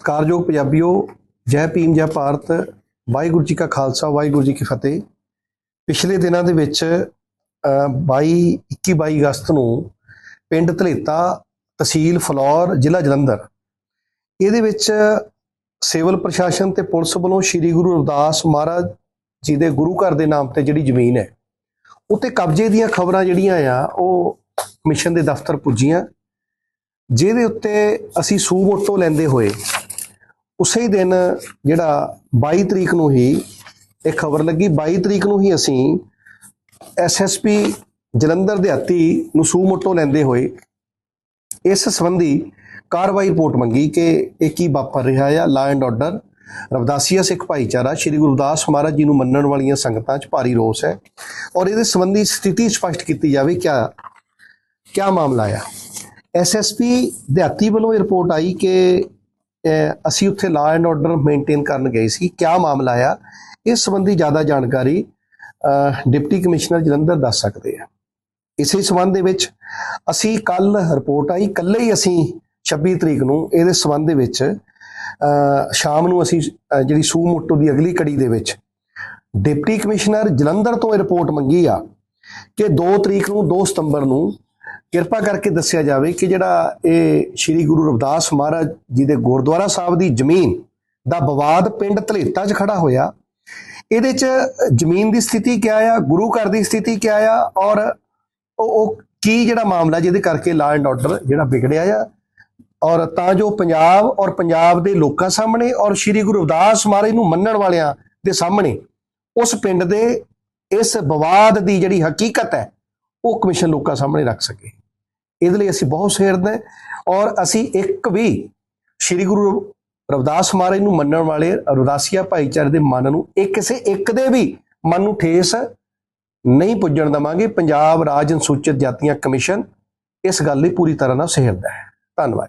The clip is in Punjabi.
ਸਤਿਕਾਰਯੋਗ ਪੰਜਾਬੀਓ ਜੈ ਭੀਮ ਜੈ ਭਾਰਤ ਵਾਹਿਗੁਰੂ ਜੀ ਕਾ ਖਾਲਸਾ ਵਾਹਿਗੁਰੂ ਜੀ ਕੀ ਫਤਿਹ। ਪਿਛਲੇ ਦਿਨਾਂ ਦੇ ਵਿੱਚ ਅ, 22 21 22 ਅਗਸਤ ਨੂੰ ਪਿੰਡ ਧਲੇਤਾ ਤਹਿਸੀਲ ਫਲੌਰ ਜ਼ਿਲ੍ਹਾ ਜਲੰਧਰ। ਇਹਦੇ ਵਿੱਚ ਸਿਵਲ ਪ੍ਰਸ਼ਾਸਨ ਤੇ ਪੁਲਿਸ ਵੱਲੋਂ ਸ੍ਰੀ ਗੁਰੂ ਰਵਿਦਾਸ ਮਹਾਰਾਜ ਜੀ ਦੇ ਗੁਰੂ ਘਰ ਦੇ ਨਾਮ ਤੇ ਜਿਹੜੀ ਜ਼ਮੀਨ ਹੈ ਉੱਤੇ ਕਬਜ਼ੇ ਦੀਆਂ ਖਬਰਾਂ ਜਿਹੜੀਆਂ ਆ ਉਹ ਕਮਿਸ਼ਨ ਦੇ ਦਫ਼ਤਰ ਪੁੱਜੀਆਂ। ਜਿਹਦੇ ਉੱਤੇ ਅਸੀਂ ਸੂਮੋਟੋ ਲੈਂਦੇ ਹੋਏ ਉਸੇ ਦਿਨ ਜਿਹੜਾ 22 ਤਰੀਕ ਨੂੰ ਹੀ ਇਹ ਖਬਰ ਲੱਗੀ 22 ਤਰੀਕ ਨੂੰ ਹੀ ਅਸੀਂ ਐਸਐਸਪੀ ਜਲੰਧਰ ਦਿਹਾਤੀ ਨੂੰ ਸੂਮੋਟੋ ਲੈਂਦੇ ਹੋਏ ਇਸ ਸੰਬੰਧੀ ਕਾਰਵਾਈ ਰਿਪੋਰਟ ਮੰਗੀ ਕਿ ਇਹ ਕੀ ਵਾਪਰ ਰਿਹਾ ਆ। ਲਾ ਐਂਡ ਆਰਡਰ ਰਵਦਾਸੀਆ ਸਿੱਖ ਭਾਈਚਾਰਾ, ਸ੍ਰੀ ਗੁਰਦਾਸ ਮਹਾਰਾਜ ਜੀ ਨੂੰ ਮੰਨਣ ਵਾਲੀਆਂ ਸੰਗਤਾਂ 'ਚ ਭਾਰੀ ਰੋਸ ਹੈ ਔਰ ਇਹਦੇ ਸੰਬੰਧੀ ਸਥਿਤੀ ਸਪਸ਼ਟ ਕੀਤੀ ਜਾਵੇ, ਕਿਆ ਕਿਆ ਮਾਮਲਾ ਆ? ਐਸਐਸਪੀ ਦਿਹਾਤੀ ਵੱਲੋਂ ਇਹ ਰਿਪੋਰਟ ਆਈ ਕਿ ਅਸੀਂ ਉੱਥੇ ਲਾ ਐਂਡ ਆਰਡਰ ਮੇਨਟੇਨ ਕਰਨ ਗਏ ਸੀ। ਕਿਆ ਮਾਮਲਾ ਆ? ਇਸ ਸੰਬੰਧੀ ਜ਼ਿਆਦਾ ਜਾਣਕਾਰੀ ਡਿਪਟੀ ਕਮਿਸ਼ਨਰ ਜਲੰਧਰ ਦੱਸ ਸਕਦੇ ਆ। ਇਸੇ ਸੰਬੰਧ ਦੇ ਵਿੱਚ ਅਸੀਂ ਕੱਲ ਰਿਪੋਰਟ ਆਈ। ਕੱਲੇ ਹੀ ਅਸੀਂ 26 ਤਰੀਕ ਨੂੰ ਇਹਦੇ ਸੰਬੰਧ ਦੇ ਵਿੱਚ ਸ਼ਾਮ ਨੂੰ ਅਸੀਂ ਜਿਹੜੀ ਸੂ ਮੋਟੋ ਦੀ ਅਗਲੀ ਕੜੀ ਦੇ ਵਿੱਚ ਡਿਪਟੀ ਕਮਿਸ਼ਨਰ ਜਲੰਧਰ ਤੋਂ ਇਹ ਰਿਪੋਰਟ ਮੰਗੀ ਆ ਕਿ 2 ਤਰੀਕ ਨੂੰ 2 ਸਤੰਬਰ ਨੂੰ ਕਿਰਪਾ ਕਰਕੇ ਦੱਸਿਆ ਜਾਵੇ ਕਿ ਜਿਹੜਾ ਇਹ ਸ੍ਰੀ ਗੁਰੂ ਰਵਿਦਾਸ ਮਹਾਰਾਜ ਜੀ ਦੇ ਗੁਰਦੁਆਰਾ ਸਾਹਿਬ ਦੀ ਜ਼ਮੀਨ ਦਾ ਵਿਵਾਦ ਪਿੰਡ ਧਲੇਤਾ 'ਚ ਖੜਾ ਹੋਇਆ। ਇਹਦੇ 'ਚ ਜ਼ਮੀਨ ਦੀ ਸਥਿਤੀ ਕਿਆ ਆ, ਗੁਰੂ ਘਰ ਦੀ ਸਥਿਤੀ ਕਿਆ ਆ ਔਰ ਉਹ ਉਹ ਕੀ ਜਿਹੜਾ ਮਾਮਲਾ ਜਿਹਦੇ ਕਰਕੇ ਲਾ ਐਂਡ ਆਰਡਰ ਜਿਹੜਾ ਵਿਗੜਿਆ ਆ ਔਰ ਤਾਂ ਜੋ ਪੰਜਾਬ ਔਰ ਪੰਜਾਬ ਦੇ ਲੋਕਾਂ ਸਾਹਮਣੇ ਔਰ ਸ੍ਰੀ ਗੁਰੂ ਰਵਿਦਾਸ ਮਹਾਰਾਜ ਨੂੰ ਮੰਨਣ ਵਾਲਿਆਂ ਦੇ ਸਾਹਮਣੇ ਉਸ ਪਿੰਡ ਦੇ ਇਸ ਵਿਵਾਦ ਦੀ ਜਿਹੜੀ ਹਕੀਕਤ ਹੈ, ਉਹ ਕਮਿਸ਼ਨ ਲੋਕਾਂ ਸਾਹਮਣੇ ਰੱਖ ਸਕੇ। ਇਹਦੇ ਲਈ ਅਸੀਂ ਬਹੁਤ ਸਹਿਰਦ ਔਰ ਅਸੀਂ ਇੱਕ ਵੀ ਸ੍ਰੀ ਗੁਰੂ ਰਵਿਦਾਸ ਮਹਾਰਾਜ ਨੂੰ ਮੰਨਣ ਵਾਲੇ ਰੁਦਾਸੀਆ ਭਾਈਚਾਰੇ ਦੇ ਮਨ ਨੂੰ ਇਹ ਕਿਸੇ ਇੱਕ ਦੇ ਵੀ ਮਨ ਨੂੰ ਠੇਸ ਨਹੀਂ ਪੁੱਜਣ ਦਵਾਂਗੇ। ਪੰਜਾਬ ਰਾਜ ਅਨੁਸੂਚਿਤ ਜਾਤੀਆਂ ਕਮਿਸ਼ਨ ਇਸ ਗੱਲ ਲਈ ਪੂਰੀ ਤਰ੍ਹਾਂ ਨਾਲ ਸਹਿਰਦਾ ਹੈ। ਧੰਨਵਾਦ